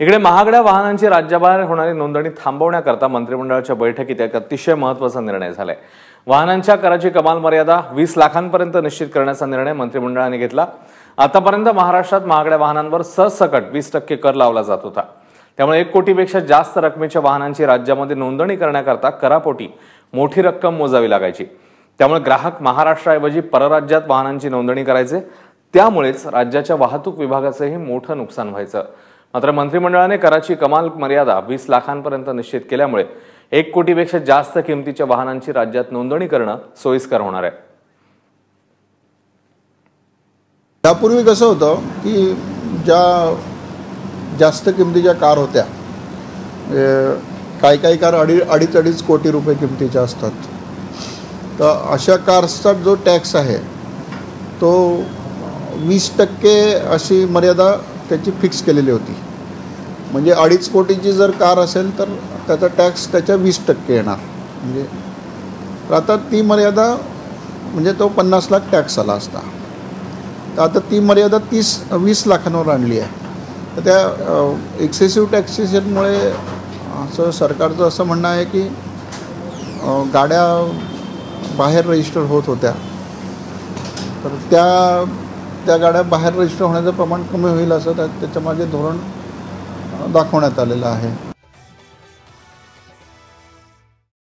इकडे महागड्या वाहनांची राज्याबाहेर होणारी नोंदणी थांबवण्याकरता मंत्रिमंडळाच्या बैठकीत एक अतिशय महत्त्वाचा निर्णय झालाय. वाहनांच्या कराची कमाल मर्यादा वीस लाखांपर्यंत निश्चित करण्याचा निर्णय मंत्रिमंडळाने घेतला. आतापर्यंत महाराष्ट्रात महागड्या वाहनांवर सहसकट वीस टक्के कर लावला जात होता. त्यामुळे एक कोटीपेक्षा जास्त रकमेच्या वाहनांची राज्यामध्ये नोंदणी करण्याकरता करापोटी मोठी रक्कम मोजावी लागायची. त्यामुळे ग्राहक महाराष्ट्राऐवजी परराज्यात वाहनांची नोंदणी करायचे. त्यामुळेच राज्याच्या वाहतूक विभागाचंही मोठं नुकसान व्हायचं. मात्र मंत्रिमंडळाने कराची कमाल मर्यादा वीस लाखांपर्यंत निश्चित केल्यामुळे एक कोटीपेक्षा जास्त किमतीच्या वाहनांची राज्यात नोंदणी करणं सोयीस्कर होणार आहे. यापूर्वी कसं होतं की ज्या जास्त किमतीच्या कार होत्या म्हणजे काही काही कार अडी अडीच अडीच कोटी रुपये किमतीच्या असतात. तर अशा कार्सचा जो टॅक्स आहे तो वीस टक्के अशी मर्यादा त्याची फिक्स केलेली होती. म्हणजे अडीच कोटीची जर कार असेल तर त्याचा टॅक्स त्याच्या वीस टक्के येणार. म्हणजे तर आता ती मर्यादा म्हणजे तो पन्नास लाख टॅक्स आला असता. तर आता ती मर्यादा तीस वीस लाखांवर आणली आहे. तर त्या एक्सेसिव्ह टॅक्सेशनमुळे असं सरकारचं असं म्हणणं आहे की गाड्या बाहेर रजिस्टर होत होत्या. तर त्या त्या गाड्या बाहेर रजिस्टर होण्याचं प्रमाण कमी होईल असं त्या त्याच्यामागे धोरण दाखवण्यात आलेलं आहे.